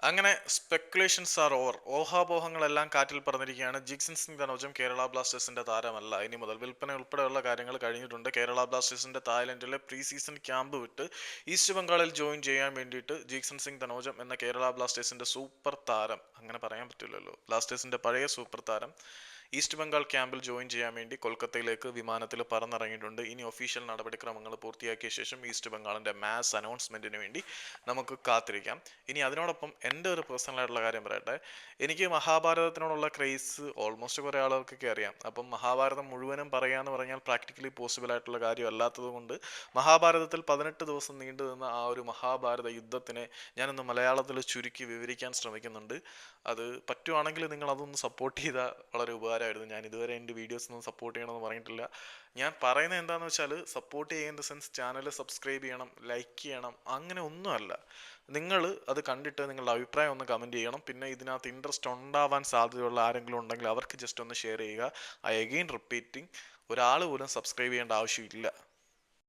അങ്ങനെ speculations R over ഊഹാപോഹങ്ങളെല്ലാം കാറ്റിൽ പറഞ്ഞിരിക്കുകയാണ് ജിക്സൺ സിംഗ് ധനോജം കേരള ബ്ലാസ്റ്റേഴ്സിന്റെ താരമല്ല. ഇനി മുതൽ വിൽപ്പന ഉൾപ്പെടെയുള്ള കാര്യങ്ങൾ കഴിഞ്ഞിട്ടുണ്ട്. കേരള ബ്ലാസ്റ്റേഴ്സിന്റെ തായ്ലൻഡിലെ പ്രീ സീസൺ ക്യാമ്പ് വിട്ട് ഈസ്റ്റ് ബംഗാളിൽ ജോയിൻ ചെയ്യാൻ വേണ്ടിയിട്ട് ജിക്സൺ സിംഗ് ധനോജം എന്ന കേരള ബ്ലാസ്റ്റേഴ്സിന്റെ സൂപ്പർ താരം. അങ്ങനെ പറയാൻ പറ്റില്ലല്ലോ. ബ്ലാസ്റ്റേഴ്സിന്റെ പഴയ സൂപ്പർ താരം. ഈസ്റ്റ് ബംഗാൾ ക്യാമ്പിൽ ജോയിൻ ചെയ്യാൻ വേണ്ടി കൊൽക്കത്തയിലേക്ക് വിമാനത്തിൽ പറന്നിറങ്ങിയിട്ടുണ്ട്. ഇനി ഒഫീഷ്യൽ നടപടിക്രമങ്ങൾ പൂർത്തിയാക്കിയ ശേഷം ഈസ്റ്റ് ബംഗാളിന്റെ മാസ് അനൗൺസ്മെന്റിന് വേണ്ടി നമുക്ക് കാത്തിരിക്കാം. ഇനി അതിനോടൊപ്പം എന്റെ ഒരു പേഴ്സണൽ ആയിട്ടുള്ള കാര്യം പറയട്ടെ. എനിക്ക് മഹാഭാരതത്തിനോടുള്ള ക്രേസ് ഓൾമോസ്റ്റ് കുറേ ആളുകൾക്കൊക്കെ അറിയാം. അപ്പം മഹാഭാരതം മുഴുവനും പറയാന്ന് പറഞ്ഞാൽ പ്രാക്ടിക്കലി പോസിബിൾ ആയിട്ടുള്ള കാര്യം അല്ലാത്തത് കൊണ്ട് മഹാഭാരതത്തിൽ പതിനെട്ട് ദിവസം നീണ്ടു നിന്ന ആ ഒരു മഹാഭാരത യുദ്ധത്തിനെ ഞാനൊന്ന് മലയാളത്തിൽ ചുരുക്കി വിവരിക്കാൻ ശ്രമിക്കുന്നുണ്ട്. അത് പറ്റുവാണെങ്കിൽ നിങ്ങൾ അതൊന്ന് സപ്പോർട്ട് ചെയ്താൽ വളരെ ഉപകാരമായിരുന്നു. ഞാൻ ഇതുവരെ എന്റെ വീഡിയോസ് ഒന്നും സപ്പോർട്ട് ചെയ്യണമെന്ന് പറഞ്ഞിട്ടില്ല. ഞാൻ പറയുന്നത് എന്താണെന്ന് വെച്ചാൽ സപ്പോർട്ട് ചെയ്യുന്ന സെൻസ് ചാനൽ സബ്സ്ക്രൈബ് ചെയ്യണം ലൈക്ക് ചെയ്യണം അങ്ങനെ ഒന്നുമല്ല നിങ്ങൾ അത് കണ്ടിട്ട് നിങ്ങളുടെ അഭിപ്രായം ഒന്ന് കമന്റ് ചെയ്യണം. പിന്നെ ഇതിനകത്ത് ഇൻട്രസ്റ്റ് ഉണ്ടാവാൻ സാധ്യതയുള്ള ആരെങ്കിലും ഉണ്ടെങ്കിൽ അവർക്ക് ജസ്റ്റ് ഒന്ന് ഷെയർ ചെയ്യുക. ഐ അഗെയിൻ റിപ്പീറ്റിംഗ് ഒരാൾ പോലും സബ്സ്ക്രൈബ് ചെയ്യേണ്ട ആവശ്യമില്ല.